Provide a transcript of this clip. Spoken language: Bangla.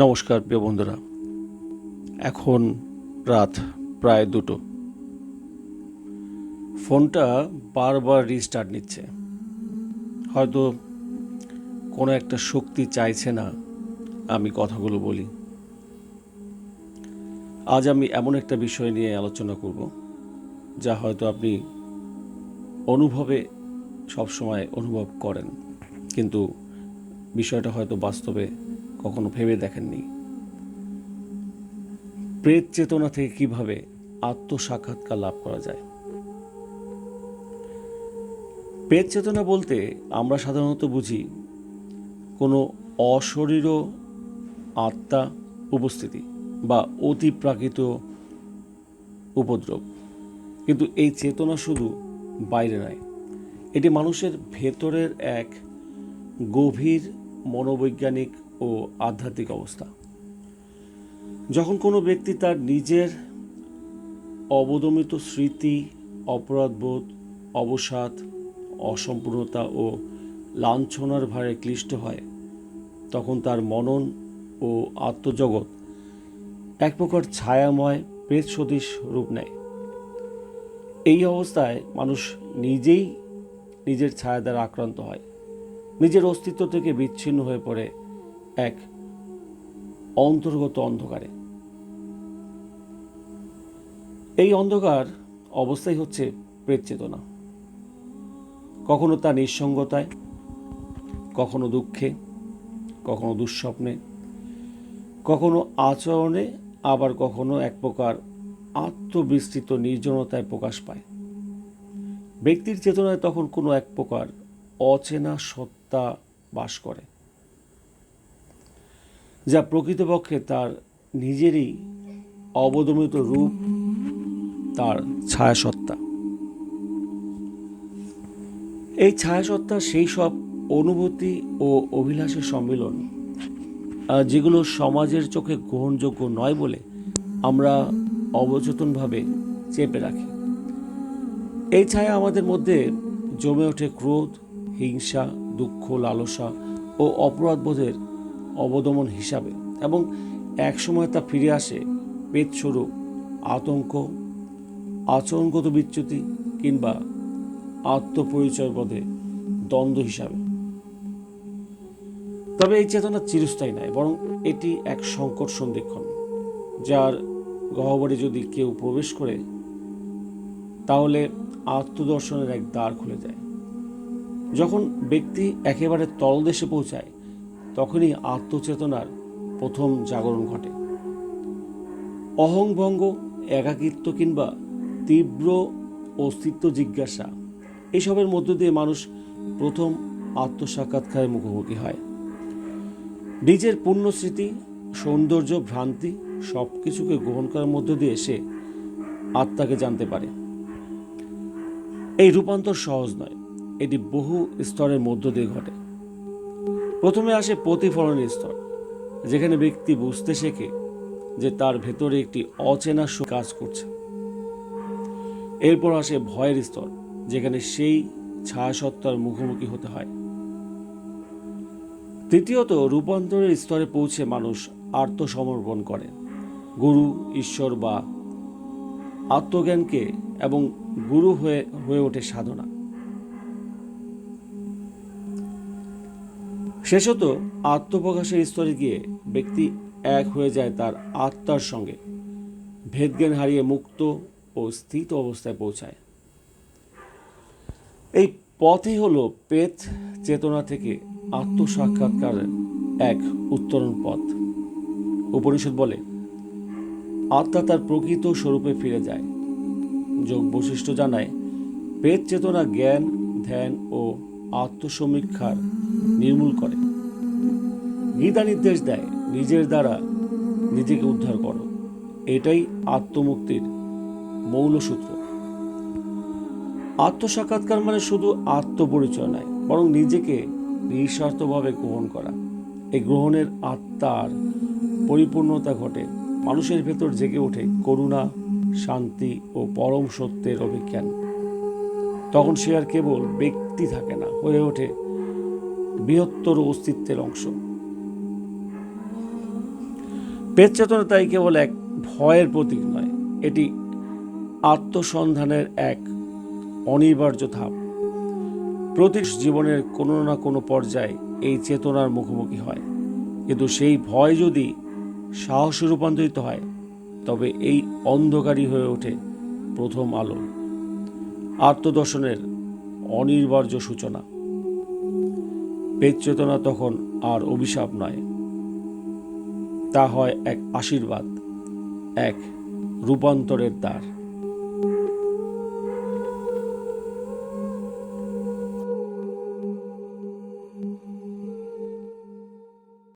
নমস্কার, প্রিয় বন্ধুরা। এখন রাত প্রায় দুটো। ফোনটা বারবার রিস্টার্ট নিচ্ছে। হয়তো কোনো একটা শক্তি চাইছে না আমি কথাগুলো বলি। আজ আমি এমন একটা বিষয় নিয়ে আলোচনা করব, যা হয়তো আপনি অনুভবে সবসময় অনুভব করেন। কিন্তু বিষয়টা হয়তো বাস্তবে কখনো ভেবে দেখেননি। প্রেত চেতনা থেকে কীভাবে আত্মসাক্ষাৎকার লাভ করা যায়? প্রেত চেতনা বলতে আমরা সাধারণত বুঝি কোনো অশরীর আত্মা উপস্থিতি বা অতিপ্রাকৃত উপদ্রব। কিন্তু এই চেতনা শুধু বাইরে নয়, এটি মানুষের ভেতরের এক গভীর মনোবৈজ্ঞানিক ও আধ্যাত্মিক অবস্থা। যখন কোনো ব্যক্তি তার নিজের অবদমিত স্মৃতি, অপরাধবোধ, অবসাদ, অসম্পূর্ণতা ও লাঞ্ছনার ভারে ক্লিষ্ট হয়, তখন তার মনন ও আত্মজগৎ এক প্রকার ছায়াময় প্রেত সদৃশ রূপ নেয়। এই অবস্থায় মানুষ নিজেই নিজের ছায়া দ্বারা আক্রান্ত হয়। নিজের অস্তিত্ব থেকে বিচ্ছিন্ন হয়ে পড়ে এক, অন্তর্গত অন্ধকারে। এই অন্ধকার অবস্থাই হচ্ছে প্রেত চেতনা। কখনো তা নিঃসঙ্গতায়, কখনো দুঃখে, কখনো দুঃস্বপ্নে, কখনো আচরণে, আবার কখনো এক প্রকার আত্মবিস্তৃত নির্জনতায় প্রকাশ পায়। ব্যক্তির চেতনায় তখন কোনো এক প্রকার অচেনা সত্তা বাস করে। যা প্রকৃতপক্ষে তার নিজেরই অবদমিত রূপ, তার ছায়াসত্তা এই ছায়াসত্তা সেই সব অনুভূতি ও অভিলাষের সম্মিলন যেগুলো সমাজের চোখে গ্রহণযোগ্য নয় বলে আমরা অবচেতনভাবে চেপে রাখি। এই ছায়া আমাদের মধ্যে জমে ওঠে ক্রোধ, হিংসা, দুঃখ, লালসা ও অপরাধবোধের অবদমন হিসাবে এবং একসময় তা ফিরে আসে পেটস্বরূপ আতঙ্ক, আচরণগত বিচ্যুতি কিংবা আত্মপরিচয় পদে দ্বন্দ্ব হিসাবে। তবে এই চেতনা চিরস্থায়ী নয়, বরং এটি এক সংকট সন্ধিক্ষণ, যার গহ্বরে যদি কেউ প্রবেশ করে, তাহলে আত্মদর্শনের এক দ্বার খুলে যায়। যখন ব্যক্তি একেবারে তলদেশে পৌঁছায় তখনই আত্মচেতনার প্রথম জাগরণ ঘটে। অহংভঙ্গ, একাকিত্ব কিংবা তীব্র অস্তিত্ব জিজ্ঞাসা, এসবের মধ্য দিয়ে মানুষ প্রথম আত্মসাক্ষাৎকারের মুখোমুখি হয়। নিজের পূর্ণ স্মৃতি সৌন্দর্য, ভ্রান্তি সব কিছুকে গ্রহণ করার মধ্য দিয়ে সে আত্মাকে জানতে পারে। এই রূপান্তর সহজ নয়, এটি বহু স্তরের মধ্য দিয়ে ঘটে। প্রথমে আসে প্রতিফলনের স্তর, যেখানে ব্যক্তি বুঝতে শেখে যে তার ভেতরে একটি অচেনা কাজ করছে। এরপর আসে ভয়ের স্তর, যেখানে সেই ছায়াসত্তার মুখোমুখি হতে হয়। তৃতীয়ত, রূপান্তরের স্তরে পৌঁছে মানুষ আত্মসমর্পণ করে। গুরু, ঈশ্বর বা আত্মজ্ঞানকে এবং গুরু হয়ে হয়ে ওঠে সাধনা। শেষত আত্মপ্রকাশের স্তরে গিয়ে ব্যক্তি এক হয়ে যায় তার আত্মার সঙ্গে। ভেদজ্ঞান হারিয়ে মুক্ত ও স্থিত অবস্থায় পৌঁছায়। এই পথই হল পেত চেতনা থেকে আত্মসাক্ষাৎকার এক উত্তরণ পথ। উপনিষদ বলে, আত্মা তার প্রকৃত স্বরূপে ফিরে যায়। যোগ বৈশিষ্ট্য জানায় পেট চেতনা জ্ঞান, ধ্যান ও আত্মসমীক্ষার নির্মূল করে। গীতা নির্দেশ দেয়, নিজের দ্বারা নিজেকে উদ্ধার করো। এটাই আত্মমুক্তির মৌলসূত্র আত্মসাক্ষাৎকার মানে শুধু আত্মপরিচয় নয়, বরং নিজেকে নিঃস্বার্থভাবে গ্রহণ করা। এই গ্রহণের আত্মার পরিপূর্ণতা ঘটে মানুষের ভেতর জেগে ওঠে করুণা, শান্তি ও পরম সত্যের অভিজ্ঞান। তখন সে আর কেবল ব্যক্তি থাকে না, হয়ে ওঠে বৃহত্তর অস্তিত্বের অংশ। পেট তাই কেবল এক ভয়ের প্রতীক নয়, এটি আত্মসন্ধানের এক অনিবার্য ধাপ। প্রতি জীবনের কোনো না কোনো পর্যায়ে এই চেতনার মুখোমুখি হয়, কিন্তু সেই ভয় যদি সাহসে রূপান্তরিত হয়, তবে এই অন্ধকারই হয়ে ওঠে প্রথম আলো। আত্মদর্শনের অনিবার্য সূচনা। পেট চেতনা তখন আর অভিশাপ নয়। তা হয় এক আশীর্বাদ, এক রূপান্তরের দ্বার।